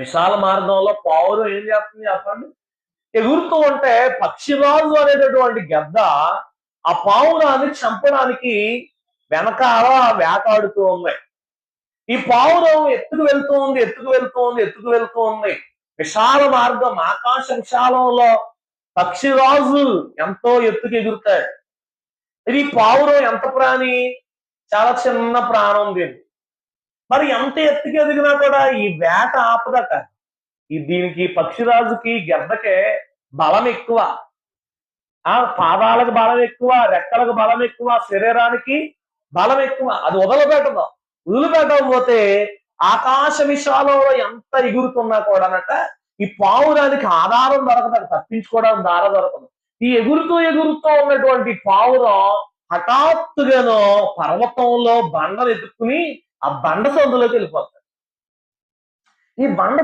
విశాల మార్గంలో పావురం ఏం చేస్తుంది చెప్పండి? ఎగురుతూ ఉంటే పక్షిరాజు అనేటటువంటి గద్ద ఆ పావురాన్ని చంపడానికి వెనకాల వేటాడుతూ ఉన్నాయి ఈ పావురం ఎత్తుకు వెళ్తూ ఉంది ఎత్తుకు వెళ్తూ ఉంది ఎత్తుకు వెళ్తూ ఉంది. విశాల మార్గం ఆకాశ విశాలంలో పక్షిరాజు ఎంతో ఎత్తుకు ఎగురుతాడు ఇది పావురం ఎంత ప్రాణి? చాలా చిన్న ప్రాణం దీన్ని మరి ఎంత ఎత్తుకు ఎదిగినా కూడా ఈ వేట ఆపదట. ఈ దీనికి పక్షిరాజుకి గెద్దకే బలం ఎక్కువ. ఆ పాదాలకు బలం ఎక్కువ రెక్కలకు బలం ఎక్కువ శరీరానికి బలం ఎక్కువ. అది వదలపెట్టదు వదిలిపెట్టకపోతే ఆకాశ విశాలంలో ఎంత ఎగురుతున్నా కూడానట ఈ పావురానికి ఆధారం దొరకదు తప్పించుకోవడానికి దార దొరకదు. ఈ ఎగురుతూ ఎగురుతూ ఉన్నటువంటి పావురం హఠాత్తుగాను పర్వతంలో బండను ఎదుర్కొని ఆ బండ సందులోకి వెళ్ళిపోతాడు. ఈ బండ